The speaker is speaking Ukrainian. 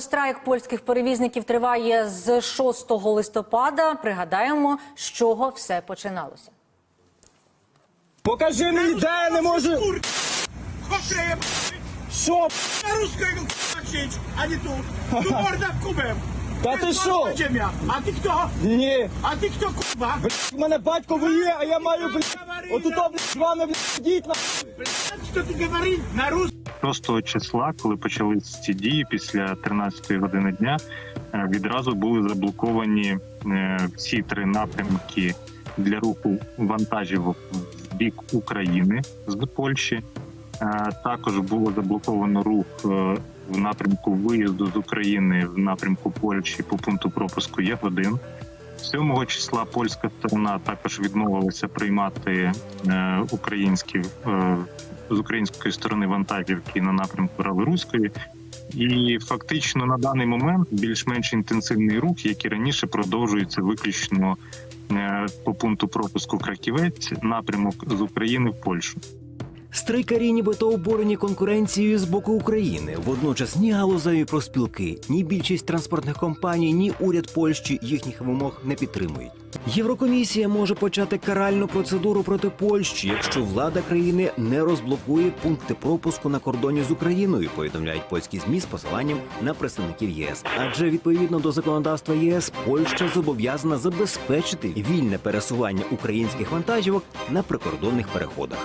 Страйк польських перевізників триває з 6 листопада. Пригадаємо, з чого все починалося. Покажи мені, де я не можу. Що? на руського вчить, а не тут. Ну морда в кубем. Та ти що? А ти хто? Ні. А ти хто куба? В мене батько воює, а я маю, блядь, отут, блядь, з вами, блядь, сидіть, на. Що ти говорив? На рус. 6 числа, коли почались ці дії після 13 години дня, е, відразу були заблоковані е, всі три напрямки для руху вантажів в бік України з Польщі. Е, Також було заблоковано рух в напрямку виїзду з України в напрямку Польщі по пункту пропуску Ягодин. 7 числа польська сторона також відмовилася приймати українські з української сторони вантажівки на напрямку Брали-Руської. І фактично на даний момент більш-менш інтенсивний рух, який раніше, продовжується виключно е, по пункту пропуску Краківець, напрямок з України в Польщу. Страйкарі нібито обурені конкуренцією з боку України. Водночас ні галузеві проспілки, ні більшість транспортних компаній, ні уряд Польщі їхніх вимог не підтримують. Єврокомісія може почати каральну процедуру проти Польщі, якщо влада країни не розблокує пункти пропуску на кордоні з Україною. Повідомляють польські змі з посиланням на представників ЄС. Адже відповідно до законодавства ЄС Польща зобов'язана забезпечити вільне пересування українських вантажівок на прикордонних переходах.